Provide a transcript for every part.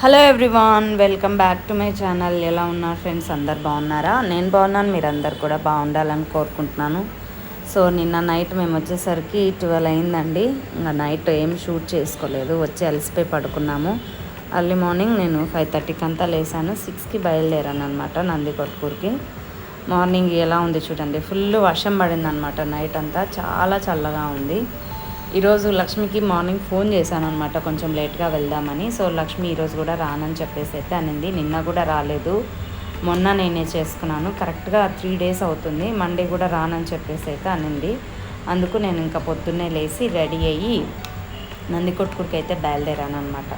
Hello everyone welcome back to my channel. ఎలా ఉన్నారు friends? అందరు బాగున్నారా? నేను బాగున్నాను మీరందరు కూడా బాగుండాలని కోరుకుంటున్నాను. సో నిన్న నైట్ మేము వచ్చేసరికి ట్వెల్వ్ అయిందండి. ఇంకా నైట్ ఏం షూట్ చేసుకోలేదు. వచ్చి అలసిపోయి పడుకున్నాము. అర్లీ మార్నింగ్ నేను ఫైవ్ థర్టీకి అంతా లేసాను. సిక్స్కి బయలుదేరాను అనమాట నందికొట్కూరుకి. మార్నింగ్ ఎలా ఉంది చూడండి. ఫుల్ వర్షం పడింది అనమాట నైట్ అంతా. చాలా చల్లగా ఉంది. ఈరోజు లక్ష్మికి మార్నింగ్ ఫోన్ చేశాను అనమాట కొంచెం లేట్గా వెళ్దామని. సో లక్ష్మి ఈరోజు కూడా రానని చెప్పేసి అయితే అనింది. నిన్న కూడా రాలేదు. మొన్న నేనే చేసుకున్నాను. కరెక్ట్గా త్రీ డేస్ అవుతుంది. మండే కూడా రానని చెప్పేసి అయితే అనింది. అందుకు నేను ఇంకా పొద్దున్నే లేచి రెడీ అయ్యి నందికొట్టుకుడికి అయితే బయలుదేరాను అనమాట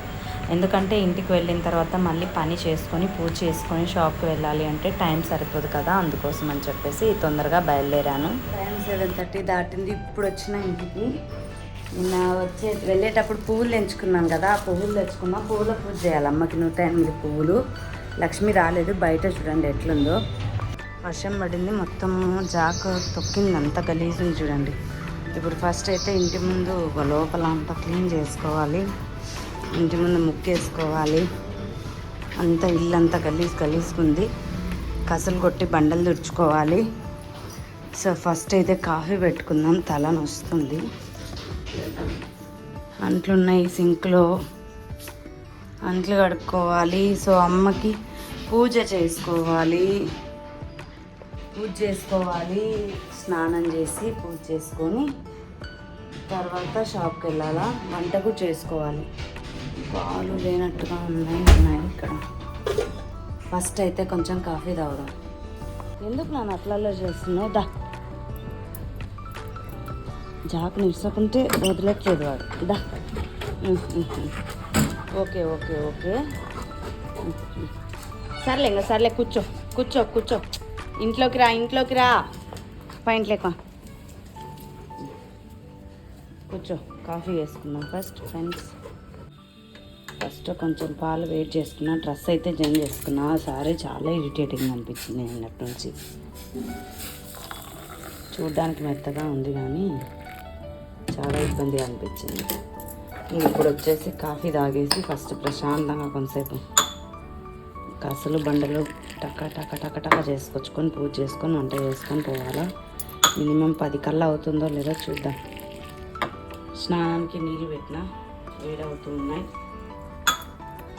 ఎందుకంటే ఇంటికి వెళ్ళిన తర్వాత మళ్ళీ పని చేసుకొని పూజ చేసుకొని షాప్కి వెళ్ళాలి అంటే టైం సరిపోదు కదా అందుకోసం అని చెప్పేసి తొందరగా బయలుదేరాను. టైం సెవెన్ థర్టీ దాటింది. ఇప్పుడు వచ్చిన ఇంటికి నిన్న వచ్చే వెళ్ళేటప్పుడు పువ్వులు ఎంచుకున్నాను కదా ఆ పువ్వులు తెచ్చుకున్నా పువ్వుల పూజ చేయాలి. అమ్మకి నూట ఎనిమిది పువ్వులు. లక్ష్మి రాలేదు బయట చూడండి ఎట్లుందో. వర్షం పడింది మొత్తం జాక్ తొక్కింది అంత గలీజ్ ఉంది చూడండి. ఇప్పుడు ఫస్ట్ అయితే ఇంటి ముందు లోపల అంతా క్లీన్ చేసుకోవాలి. ఇంటి ముందు ముక్కేసుకోవాలి అంత ఇల్లు అంతా గలీజ్ గలీజ్గుంది. కసలు కొట్టి బండలు తుడుచుకోవాలి. సో ఫస్ట్ అయితే కాఫీ పెట్టుకుందాం తల నొస్తుంది. అంట్లున్నాయి సింక్లో. అంట్లు కడుక్కోవాలి. సో అమ్మకి పూజ చేసుకోవాలి. పూజ చేసుకోవాలి. స్నానం చేసి పూజ చేసుకొని తర్వాత షాప్కి వెళ్ళాలా? వంటకు చేసుకోవాలి. పాలు లేనట్టుగా ఉన్నాయి ఉన్నాయి ఇక్కడ. ఫస్ట్ అయితే కొంచెం కాఫీ తాగుదాం. ఎందుకు నన్ను అట్లలో చేస్తున్నావు? దా. జాకు నిలుచుకుంటే వదిలట్లేదు వాడు. దా. Okay okay okay. సర్లే ఇంకా సర్లే కూర్చో కూర్చో కూర్చో. ఇంట్లోకి రా ఇంట్లోకి రా. పాయింట్లేక కూర్చో కాఫీ వేసుకుందాం ఫస్ట్ ఫ్రెండ్స్ ఫస్ట్ కొంచెం పాలు వెయిట్ చేసుకున్నా డ్రెస్ అయితే చేంజ్ చేసుకున్నా. సారీ చాలా ఇరిటేటింగ్ అనిపించింది నిన్నటి నుంచి. చూడ్డానికి మెత్తగా ఉంది కానీ చాలా ఇబ్బందిగా అనిపించింది. ఇప్పుడు వచ్చేసి కాఫీ తాగేసి ఫస్ట్ ప్రశాంతంగా కొంతసేపు కసలు బండలు టక్క టక్క టక్క టక్క చేసుకొచ్చుకొని పూజ చేసుకొని వంట చేసుకొని పోవాలా? మినిమం పది కల్లా అవుతుందో లేదో చూద్దాం. స్నానానికి నీళ్ళు పెట్టిన వేడవుతున్నాయి.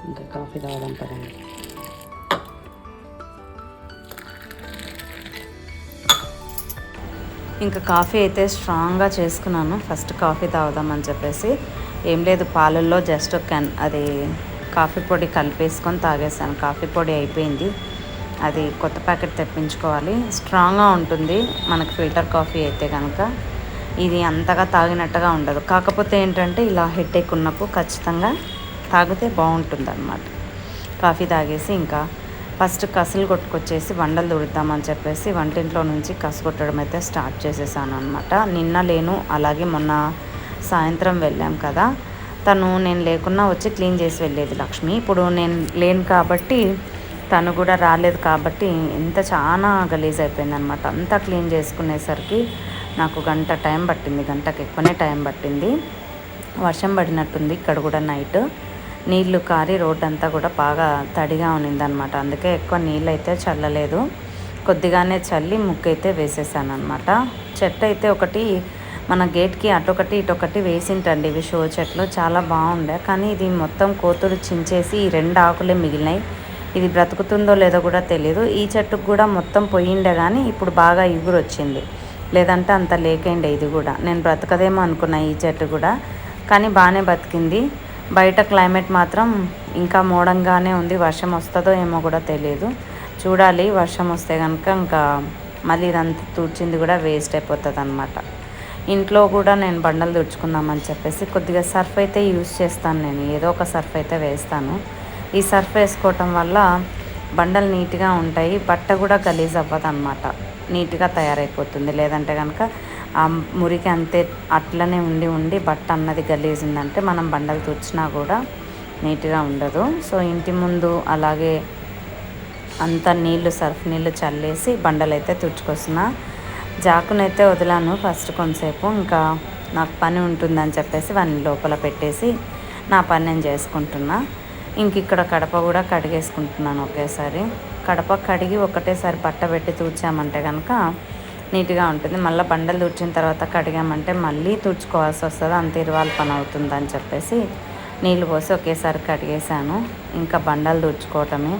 ఇంకా కాఫీ తాగడం పదండి. ఇంకా కాఫీ అయితే స్ట్రాంగ్గా చేసుకున్నాను. ఫస్ట్ కాఫీ తాగుదామని చెప్పేసి. ఏం లేదు పాలల్లో జస్ట్ కెన్ అది కాఫీ పొడి కలిపేసుకొని తాగేసాను కాఫీ పొడి అయిపోయింది. అది కొత్త ప్యాకెట్ తెప్పించుకోవాలి. స్ట్రాంగ్గా ఉంటుంది. మనకు ఫిల్టర్ కాఫీ అయితే కనుక ఇది అంతగా తాగినట్టుగా ఉండదు. కాకపోతే ఏంటంటే ఇలా హెడ్ ఉన్నప్పుడు ఖచ్చితంగా తాగితే బాగుంటుంది అన్నమాట కాఫీ తాగేసి ఇంకా ఫస్ట్ కసులు కొట్టుకొచ్చేసి వండలు తుడుద్దామని చెప్పేసి వంటింట్లో నుంచి కసు కొట్టడం అయితే స్టార్ట్ చేసేసాను అనమాట నిన్న లేను అలాగే మొన్న సాయంత్రం వెళ్ళాం కదా. తను నేను లేకున్నా వచ్చి క్లీన్ చేసి వెళ్ళేది లక్ష్మి. ఇప్పుడు నేను లేను కాబట్టి తను కూడా రాలేదు కాబట్టి ఎంత చాలా గలీజ్ అయిపోయింది అనమాట అంతా క్లీన్ చేసుకునేసరికి నాకు గంట టైం పట్టింది గంటకి ఎక్కువనే టైం పట్టింది. వర్షం పడినట్టుంది ఇక్కడ కూడా నైట్. నీళ్ళు కారి రోడ్ అంతా కూడా బాగా తడిగా ఉన్నిందనమాట. అందుకే ఎక్కువ నీళ్ళు అయితే చల్లలేదు. కొద్దిగానే చల్లి ముక్కైతే వేసేసాను అనమాట చెట్టు అయితే ఒకటి మన గేట్కి అటొకటి ఇటొకటి వేసింటండి. ఇవి షో చెట్లు. చాలా బాగుండే. కానీ ఇది మొత్తం కోతులు చించేసి ఈ రెండు ఆకులే మిగిలినాయి. ఇది బ్రతుకుతుందో లేదో కూడా తెలియదు ఈ చెట్టుకు కూడా మొత్తం పోయిండే కానీ ఇప్పుడు బాగా ఇగురు వచ్చింది లేదంటే అంత లేకండే ఇది కూడా. నేను బ్రతకదేమో అనుకున్నా ఈ చెట్టు కూడా. కానీ బాగానే బతికింది. బయట క్లైమేట్ మాత్రం ఇంకా మోడంగానే ఉంది. వర్షం వస్తుందో ఏమో కూడా తెలియదు చూడాలి వర్షం వస్తే కనుక ఇంకా మళ్ళీ ఇదంతా తుడిచింది కూడా వేస్ట్ అయిపోతుంది అనమాట ఇంట్లో కూడా నేను బండలు తుడుచుకుందామని చెప్పేసి కొద్దిగా సర్ఫ్ అయితే యూజ్ చేస్తాను నేను. ఏదో ఒక సర్ఫ్ అయితే వేస్తాను. ఈ సర్ఫ్ వేసుకోవటం వల్ల బండలు నీట్గా ఉంటాయి. బట్ట కూడా గలీజ్ అవ్వదు అనమాట నీట్గా తయారైపోతుంది. లేదంటే కనుక ఆ మురికి అంతే అట్లనే ఉండి ఉండి బట్ట అన్నది గలీజ్ ఉందంటే మనం బండలు తుడిచినా కూడా నీట్గా ఉండదు. సో ఇంటి ముందు అలాగే అంత నీళ్ళు సర్ఫ్ నీళ్ళు చల్లేసి బండలు అయితే తుడుచుకొస్తున్నా. జాకునైతే వదిలాను ఫస్ట్ కొంతసేపు. ఇంకా నాకు పని ఉంటుందని చెప్పేసి వాడిని లోపల పెట్టేసి నా పని నేను చేసుకుంటున్నా. ఇంక ఇక్కడ కడప కూడా కడిగేసుకుంటున్నాను ఒకేసారి. కడప కడిగి ఒకటేసారి బట్ట పెట్టి తూచామంటే కనుక నీట్గా ఉంటుంది. మళ్ళీ బండలు తుడిచిన తర్వాత కడిగామంటే మళ్ళీ తుడుచుకోవాల్సి వస్తుంది. అంత ఇరవాల పని అవుతుంది అని చెప్పేసి నీళ్ళు పోసి ఒకేసారి కడిగేసాను ఇంకా బండలు తుడుచుకోవటమే.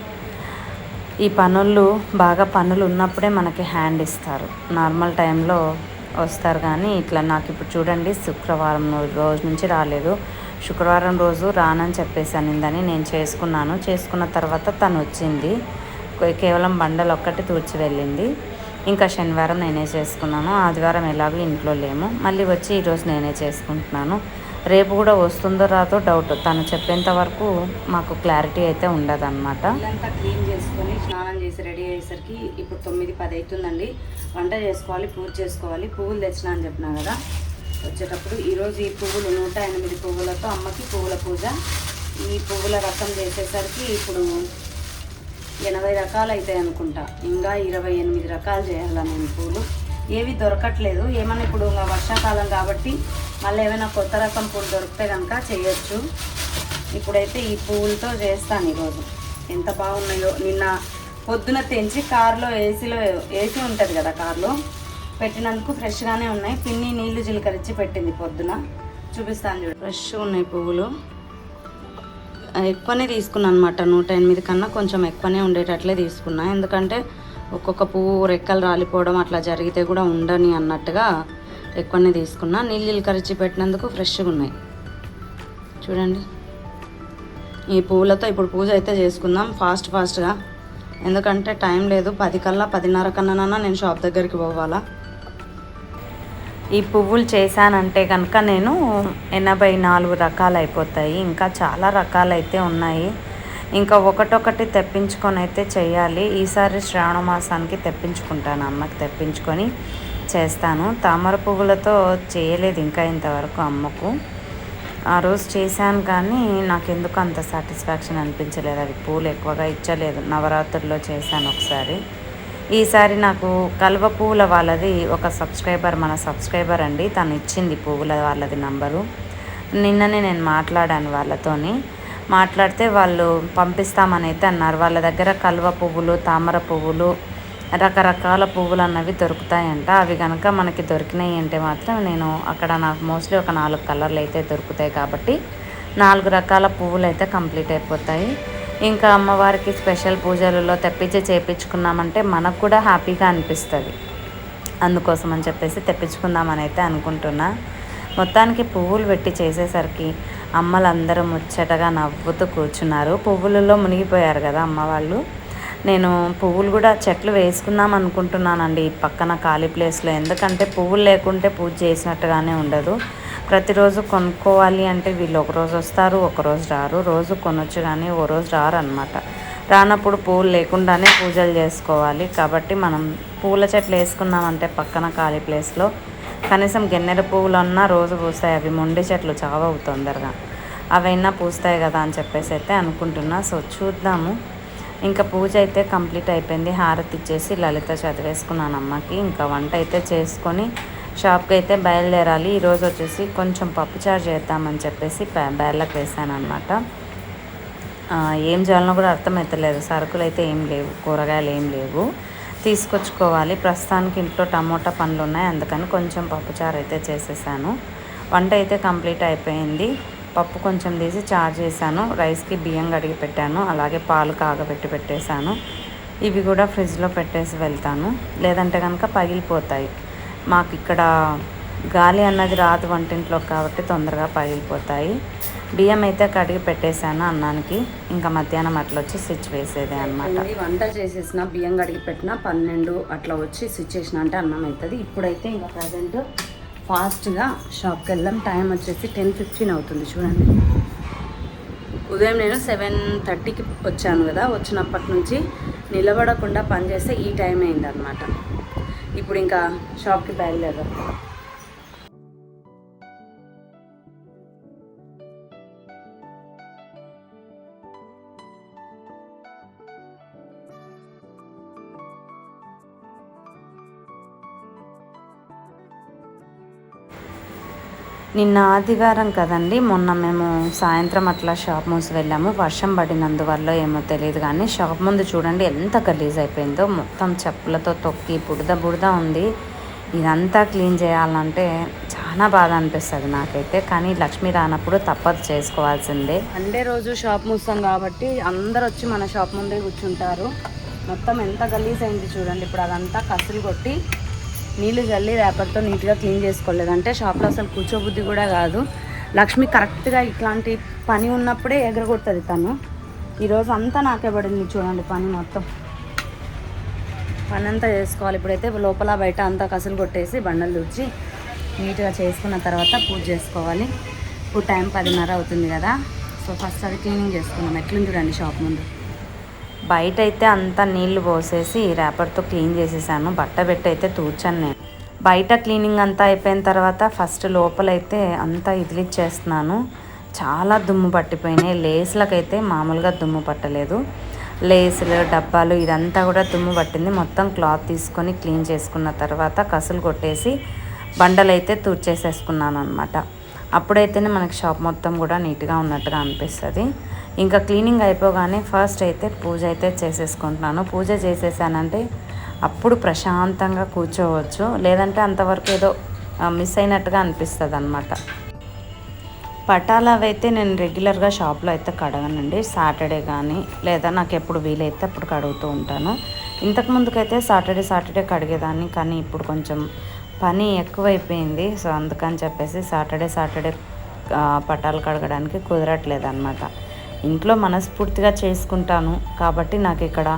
ఈ పనులు బాగా పనులు ఉన్నప్పుడే మనకి హ్యాండ్ ఇస్తారు. నార్మల్ టైంలో వస్తారు కానీ ఇట్లా నాకు ఇప్పుడు చూడండి శుక్రవారం రోజు నుంచి రాలేదు. శుక్రవారం రోజు రానని చెప్పేసి అనిందని నేను చేసుకున్నాను. చేసుకున్న తర్వాత తను వచ్చింది. కేవలం బండలు ఒక్కటి తూడ్చి వెళ్ళింది. ఇంకా శనివారం నేనే చేసుకున్నాను ఆదివారం ఎలాగో ఇంట్లో లేము. మళ్ళీ వచ్చి ఈరోజు నేనే చేసుకుంటున్నాను. రేపు కూడా వస్తుందో రాదో డౌట్ తను చెప్పేంత వరకు మాకు క్లారిటీ అయితే ఉండదు అనమాట ఇల్లంతా క్లీన్ చేసుకొని స్నానం చేసి రెడీ అయ్యేసరికి ఇప్పుడు తొమ్మిది పది అవుతుందండి వంట చేసుకోవాలి పూజ చేసుకోవాలి. పువ్వులు తెచ్చినా అని చెప్పినా కదా. వచ్చేటప్పుడు ఈరోజు ఈ పువ్వులు నూట ఎనిమిది పువ్వులతో అమ్మకి పువ్వుల పూజ. ఈ పువ్వుల రసం చేసేసరికి ఇప్పుడు ఎనభై రకాలు అవుతాయి అనుకుంటా. ఇంకా ఇరవై ఎనిమిది రకాలు చేయాలా నేను పూలు. ఏవి దొరకట్లేదు. ఏమన్నా ఇప్పుడు ఇంకా వర్షాకాలం కాబట్టి మళ్ళీ ఏమైనా కొత్త రకం పూలు దొరికితే కనుక చేయొచ్చు. ఇప్పుడైతే ఈ పూలతో చేస్తాను ఈరోజు. ఎంత బాగున్నాయో. నిన్న పొద్దున తెంచి కారులో ఏసీలో ఏసీ ఉంటుంది కదా కారులో. పెట్టినందుకు ఫ్రెష్గానే ఉన్నాయి. పిన్ని నీళ్ళు జీలకరించి పెట్టింది పొద్దున. చూపిస్తాను చూడు. ఫ్రెష్గా ఉన్నాయి పువ్వులు ఎక్కువనే తీసుకున్నాను అనమాట నూట ఎనిమిది కన్నా కొంచెం ఎక్కువనే ఉండేటట్లే తీసుకున్నా. ఎందుకంటే ఒక్కొక్క పువ్వు రెక్కలు రాలిపోవడం అట్లా జరిగితే కూడా ఉండని అన్నట్టుగా ఎక్కువనే తీసుకున్నా. నీళ్ళు కరిచి పెట్టినందుకు ఫ్రెష్గా ఉన్నాయి. చూడండి. ఈ పువ్వులతో ఇప్పుడు పూజ అయితే చేసుకుందాం. ఫాస్ట్ ఫాస్ట్గా. ఎందుకంటే టైం లేదు. పది కల్లా పదిన్నర కన్నానన్నా నేను షాప్ దగ్గరికి పోవాలా. ఈ పువ్వులు చేశానంటే కనుక నేను ఎనభై నాలుగు రకాలు అయిపోతాయి ఇంకా చాలా రకాలు అయితే ఉన్నాయి. ఇంకా ఒకటొకటి తెప్పించుకొని అయితే చేయాలి. ఈసారి శ్రావణ మాసానికి తెప్పించుకుంటాను. అమ్మకి తెప్పించుకొని చేస్తాను. తామర పువ్వులతో చేయలేదు ఇంకా ఇంతవరకు అమ్మకు. ఆ రోజు చేశాను కానీ నాకు ఎందుకు అంత సాటిస్ఫాక్షన్ అనిపించలేదు. అవి పూలు ఎక్కువగా ఇచ్చలేదు. నవరాత్రుల్లో చేశాను ఒకసారి. ఈసారి నాకు కల్వ పువ్వుల వాళ్ళది ఒక సబ్స్క్రైబర్ మన సబ్స్క్రైబర్ అండి. తను ఇచ్చింది పువ్వుల వాళ్ళది నంబరు. నిన్ననే నేను మాట్లాడాను వాళ్ళతోని. మాట్లాడితే వాళ్ళు పంపిస్తామని అయితే అన్నారు. వాళ్ళ దగ్గర కలువ పువ్వులు తామర పువ్వులు రకరకాల పువ్వులు అన్నవి దొరుకుతాయంట. అవి కనుక మనకి దొరికినాయి అంటే మాత్రం నేను అక్కడ నాకు మోస్ట్లీ ఒక నాలుగు కలర్లు అయితే దొరుకుతాయి కాబట్టి నాలుగు రకాల పువ్వులు అయితే కంప్లీట్ అయిపోతాయి. ఇంకా అమ్మవారికి స్పెషల్ పూజలలో తెప్పించి చేపించుకున్నామంటే మనకు కూడా హ్యాపీగా అనిపిస్తుంది. అందుకోసం అని చెప్పేసి తెప్పించుకుందామని అయితే అనుకుంటున్నా. మొత్తానికి పువ్వులు పెట్టి చేసేసరికి అమ్మలందరూ ముచ్చటగా నవ్వుతూ కూర్చున్నారు. పువ్వులలో మునిగిపోయారు కదా అమ్మ వాళ్ళు నేను పువ్వులు కూడా చెట్లు వేసుకుందాం అనుకుంటున్నానండి పక్కన ఖాళీ ప్లేస్లో. ఎందుకంటే పువ్వులు లేకుంటే పూజ చేసినట్టుగానే ఉండదు. ప్రతిరోజు కొనుక్కోవాలి అంటే వీళ్ళు ఒకరోజు వస్తారు ఒకరోజు రారు. రోజు కొనొచ్చు కానీ ఓ రోజు రారు అనమాట రానప్పుడు పువ్వులు లేకుండానే పూజలు చేసుకోవాలి. కాబట్టి మనం పూల చెట్లు వేసుకున్నామంటే పక్కన ఖాళీ ప్లేస్లో. కనీసం గిన్నెర పువ్వులు అన్నా రోజు పూస్తాయి. అవి మొండి చెట్లు చావవు తొందరగా. అవైనా పూస్తాయి కదా అని చెప్పేసి అయితే అనుకుంటున్నా. సో చూద్దాము. ఇంకా పూజ అయితే కంప్లీట్ అయిపోయింది. హారతి ఇచ్చేసి లలిత చదివేసుకున్నాను అమ్మకి. ఇంకా వంట అయితే చేసుకొని షాప్కి అయితే బయలుదేరాలి. ఈరోజు వచ్చేసి కొంచెం పప్పుచారు చేద్దామని చెప్పేసి బయళ్ళకి వేసాను అనమాట ఏం చేయాలనో కూడా అర్థమవుతలేదు సరుకులు అయితే ఏం లేవు. కూరగాయలు ఏం లేవు. తీసుకొచ్చుకోవాలి. ప్రస్తుతానికి ఇంట్లో టమోటా పండ్లు ఉన్నాయి. అందుకని కొంచెం పప్పుచారు అయితే చేసేసాను. వంట అయితే కంప్లీట్ అయిపోయింది. పప్పు కొంచెం తీసి చార్జ్ చేశాను. రైస్కి బియ్యం కడిగి పెట్టాను. అలాగే పాలు కాగబెట్టి పెట్టేశాను. ఇవి కూడా ఫ్రిడ్జ్లో పెట్టేసి వెళ్తాను. లేదంటే కనుక పగిలిపోతాయి. మాకు ఇక్కడ గాలి అన్నది రాదు వంటింట్లో కాబట్టి తొందరగా పగిలిపోతాయి. బియ్యం అయితే కడిగి పెట్టేశాను అన్నానికి. ఇంకా మధ్యాహ్నం అట్లా వచ్చి స్విచ్ వేసేదే అనమాట వంట చేసేసిన బియ్యం కడిగి పెట్టిన పన్నెండు అట్లా వచ్చి స్విచ్ చేసిన అంటే అన్నం అవుతుంది ఇప్పుడైతే ఇంకా ప్రజెంట్ ఫాస్ట్గా షాప్కి వెళ్ళాం టైం వచ్చేసి టెన్ ఫిఫ్టీన్ అవుతుంది చూడండి. ఉదయం నేను సెవెన్ థర్టీకి వచ్చాను కదా వచ్చినప్పటి నుంచి నిలబడకుండా పనిచేస్తే ఈ టైం అయిందనమాట ఇప్పుడు ఇంకా షాప్కి బయలుదేరాం నిన్న ఆదివారం కదండి మొన్న మేము సాయంత్రం అట్లా షాప్ మూసి వెళ్ళాము. వర్షం పడినందువల్ల ఏమో తెలియదు కానీ షాప్ ముందు చూడండి ఎంత గలీజ్ అయిపోయిందో. మొత్తం చెప్పులతో తొక్కి బుడద బుడద ఉంది. ఇదంతా క్లీన్ చేయాలంటే చాలా బాధ అనిపిస్తుంది నాకైతే. కానీ లక్ష్మి రానప్పుడు తప్పదు చేసుకోవాల్సిందే. సండే రోజు షాప్ మూస్తాం కాబట్టి అందరు వచ్చి మన షాప్ ముందే కూర్చుంటారు. మొత్తం ఎంత గలీజ్ అయింది చూడండి. ఇప్పుడు అదంతా కసులు కొట్టి నీళ్ళు చల్లి రేపటితో నీట్గా క్లీన్ చేసుకోలేదు. అంటే షాప్లో అసలు కూర్చోబుద్ధి కూడా కాదు. లక్ష్మి కరెక్ట్గా ఇట్లాంటి పని ఉన్నప్పుడే ఎగరగొడుతుంది తను. ఈరోజు అంతా నాకే పడింది చూడండి పని మొత్తం. పని అంతా చేసుకోవాలి. ఇప్పుడైతే లోపల బయట అంతా కసులు కొట్టేసి బండలు తుడిచి నీట్గా చేసుకున్న తర్వాత పూజ చేసుకోవాలి. ఇప్పుడు టైం పదిన్నర అవుతుంది కదా. సో ఫస్ట్ అది క్లీనింగ్ చేసుకున్నాం ఎట్లుంది చూడండి షాప్ ముందు. బయట అయితే అంతా నీళ్ళు పోసేసి రేపర్తో క్లీన్ చేసేసాను. బట్ట పెట్టి అయితే తూర్చాను నేను. బయట క్లీనింగ్ అంతా అయిపోయిన తర్వాత ఫస్ట్ లోపలైతే అంతా ఇదిలిచ్చేస్తున్నాను. చాలా దుమ్ము పట్టిపోయినాయి. లేస్లకైతే మామూలుగా దుమ్ము పట్టలేదు. లేసులు డబ్బాలు ఇదంతా కూడా దుమ్ము పట్టింది. మొత్తం క్లాత్ తీసుకొని క్లీన్ చేసుకున్న తర్వాత కసులు కొట్టేసి బండలు అయితే తూర్చేసేసుకున్నాను అనమాట అప్పుడైతేనే మనకి షాప్ మొత్తం కూడా నీట్గా ఉన్నట్టుగా అనిపిస్తుంది. ఇంకా క్లీనింగ్ అయిపోగానే ఫస్ట్ అయితే పూజ అయితే చేసేసుకుంటున్నాను. పూజ చేసేసానంటే అప్పుడు ప్రశాంతంగా కూర్చోవచ్చు. లేదంటే అంతవరకు ఏదో మిస్ అయినట్టుగా అనిపిస్తుంది అనమాట పటాలు అవైతే నేను రెగ్యులర్గా షాప్లో అయితే కడగనండి. సాటర్డే కానీ లేదా నాకు ఎప్పుడు వీలైతే అప్పుడు కడుగుతూ ఉంటాను. ఇంతకు ముందుకైతే సాటర్డే సాటర్డే కడిగేదాన్ని కానీ ఇప్పుడు కొంచెం పని ఎక్కువైపోయింది. సో అందుకని చెప్పేసి సాటర్డే సాటర్డే పటాలు కడగడానికి కుదరట్లేదు అనమాట ఇంట్లో మనస్ఫూర్తిగా చేసుకుంటాను. కాబట్టి నాకు ఇక్కడ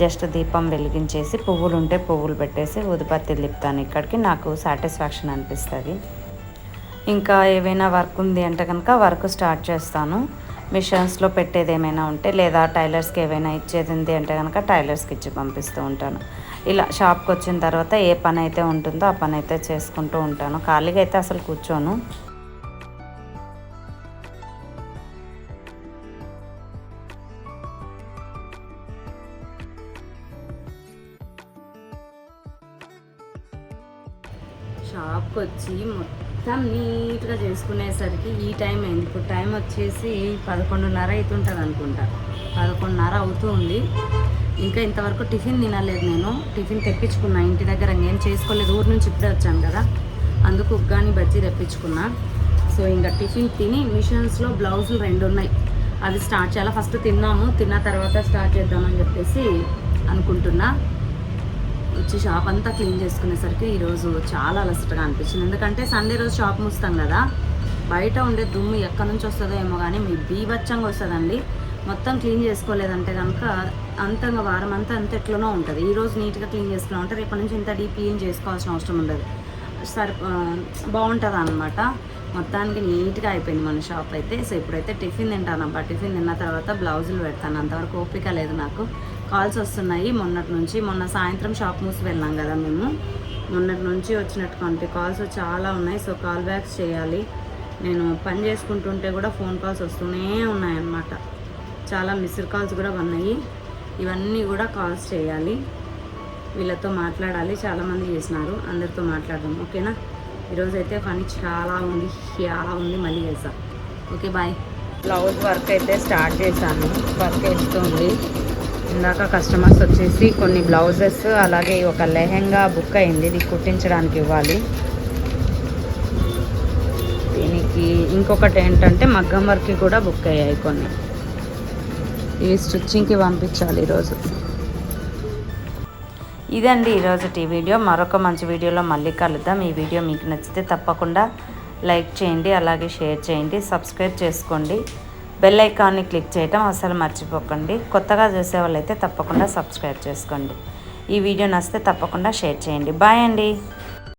జస్ట్ దీపం వెలిగించేసి పువ్వులు ఉంటే పువ్వులు పెట్టేసి ఉదిపత్తి లిప్తాను. ఇక్కడికి నాకు సాటిస్ఫాక్షన్ అనిపిస్తుంది. ఇంకా ఏవైనా వర్క్ ఉంది అంటే కనుక వర్క్ స్టార్ట్ చేస్తాను. మిషన్స్లో పెట్టేది ఏమైనా ఉంటే లేదా టైలర్స్కి ఏమైనా ఇచ్చేది ఉంది అంటే కనుక టైలర్స్కి ఇచ్చి పంపిస్తూ ఉంటాను. ఇలా షాప్కి వచ్చిన తర్వాత ఏ పని అయితే ఉంటుందో ఆ పని అయితే చేసుకుంటూ ఉంటాను. ఖాళీగా అయితే అసలు కూర్చోను. షాప్కి వచ్చి మొత్తం నీట్గా చేసుకునేసరికి ఈ టైం అయింది. ఇప్పుడు టైం వచ్చేసి పదకొండున్నర అవుతుంటుంది అనుకుంటా పదకొండున్నర అవుతుంది. ఇంకా ఇంతవరకు టిఫిన్ తినలేదు నేను. టిఫిన్ తెప్పించుకున్నా. ఇంటి దగ్గర ఇంకేం చేసుకోలేదు. ఊరు నుంచి ఇప్పుడే వచ్చాను కదా. అందుకు ఉగ్గాని బజ్జీ తెప్పించుకున్నా. సో ఇంకా టిఫిన్ తిని మిషన్స్లో బ్లౌజులు రెండు ఉన్నాయి. అవి స్టార్ట్ చేయాలి? ఫస్ట్ తిన్నాము. తిన్న తర్వాత స్టార్ట్ చేద్దామని చెప్పేసి అనుకుంటున్నా. వచ్చి షాప్ అంతా క్లీన్ చేసుకునేసరికి ఈరోజు చాలా అలసటగా అనిపించింది. ఎందుకంటే సండే రోజు షాప్ మూస్తాం కదా. బయట ఉండే దుమ్ము ఎక్కడి నుంచి వస్తుందో ఏమో కానీ మీ బీభత్సంగా వస్తుందండి. మొత్తం క్లీన్ చేసుకోలేదంటే కనుక అంతంగా వారం అంతా అంత ఎట్లనో ఉంటుంది. ఈరోజు నీట్గా క్లీన్ చేసుకున్నా ఉంటే రేపటి నుంచి ఇంత డీప్ క్లీన్ చేసుకోవాల్సిన అవసరం ఉండదు. సరి బాగుంటుంది అనమాట మొత్తానికి నీట్గా అయిపోయింది మన షాప్ అయితే. సో ఇప్పుడైతే టిఫిన్ తింటాను టిఫిన్ తిన్న తర్వాత బ్లౌజులు పెడతాను. అంతవరకు ఓపిక లేదు నాకు. కాల్స్ వస్తున్నాయి. మొన్నటి నుంచి మొన్న సాయంత్రం షాప్ మూసి వెళ్ళాం కదా మేము. మొన్నటి నుంచి వచ్చినటువంటి కాల్స్ చాలా ఉన్నాయి. సో కాల్ బ్యాక్స్ చేయాలి. నేను పని చేసుకుంటుంటే కూడా ఫోన్ కాల్స్ వస్తూనే ఉన్నాయన్నమాట. చాలా మిస్డ్ కాల్స్ కూడా ఉన్నాయి. ఇవన్నీ కూడా కాల్స్ చేయాలి. వీళ్ళతో మాట్లాడాలి. చాలామంది చేసినారు. అందరితో మాట్లాడదాం. ఓకేనా? ఈరోజు అయితే పని చాలా ఉంది. చాలా ఉంది. మళ్ళీ చేస్తాం. Okay bye. బ్లౌజ్ వర్క్ అయితే స్టార్ట్ చేశాను. వర్క్ వేస్తుంది. ఇందాక కస్టమర్స్ వచ్చేసి కొన్ని బ్లౌజెస్ అలాగే ఒక లెహెంగా బుక్ అయింది. ఇది కుట్టించడానికి ఇవ్వాలి. దీనికి ఇంకొకటి ఏంటంటే మగ్గం వర్క్కి కూడా బుక్ అయ్యాయి కొన్ని. ఇవి స్టిచ్చింగ్కి పంపించాలి ఈరోజు. ఇదండి ఈరోజు ఈ వీడియో. మరొక మంచి వీడియోలో మళ్ళీ కలుద్దాం. ఈ వీడియో మీకు నచ్చితే తప్పకుండా లైక్ చేయండి అలాగే షేర్ చేయండి సబ్స్క్రైబ్ చేసుకోండి. బెల్ ఐకాన్ని క్లిక్ చేయటం అసలు మర్చిపోకండి. కొత్తగా చూసే వాళ్ళైతే తప్పకుండా సబ్స్క్రైబ్ చేసుకోండి. ఈ వీడియో నచ్చితే తప్పకుండా షేర్ చేయండి. బాయ్ అండి.